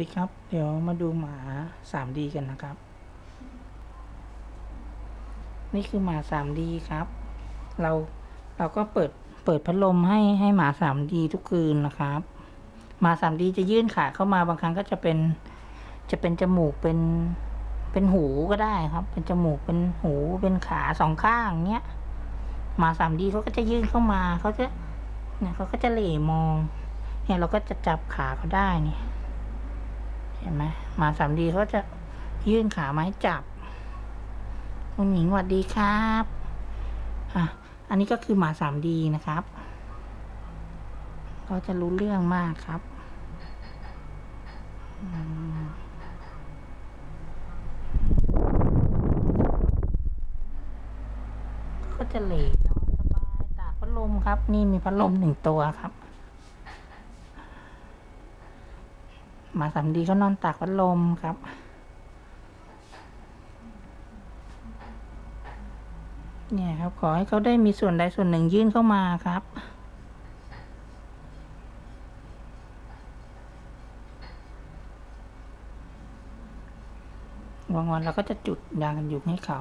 ดีครับ เดี๋ยวมาดูหมา 3D กันนะครับ นี่คือหมา 3D ครับ เราเราก็เปิดเปิดพัดลมให้ให้หมา 3D ทุกคืนนะครับ หมา 3D จะยื่นขาเข้ามาบางครั้งก็จะเป็นจะเป็นจมูกเป็นเป็นหูก็ได้ครับ เป็นจมูกเป็นหูเป็นขาสองข้างเนี้ยหมา 3D เขาก็จะยื่นเข้ามาเขาจะเนี่ยเขาก็จะเหล่มองเนี่ยเราก็จะจับขาเขาได้เนี่ย เห็นไหมหมาสามดีเขาจะยื่นขามาให้จับ คุณหญิงสวัสดีครับอะอันนี้ก็คือหมาสามดีนะครับเขาจะรู้เรื่องมากครับก็จะเหล่นสบายตากพัดลมครับ นี่มีพัดลมหนึ่งตัวครับ หมาสามดีเขานอนตากพัดลมครับ เนี่ยครับ ขอให้เขาได้มีส่วนใดส่วนหนึ่งยื่นเข้ามาครับบางวันเราก็จะจุดยางกันยุงให้เขา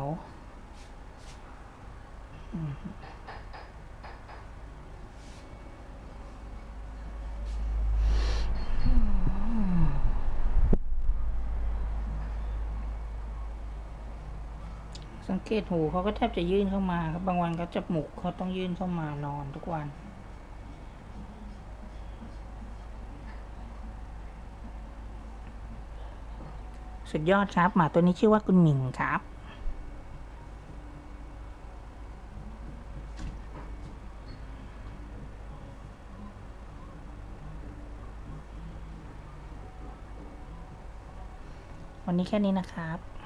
สังเกตหูเขาก็แทบจะยื่นเข้ามาครับบางวันเขาจะหมุกเขาต้องยื่นเข้ามานอนทุกวัน สุดยอดครับหมาตัวนี้ชื่อว่าคุณหมิงครับวันนี้แค่นี้นะครับ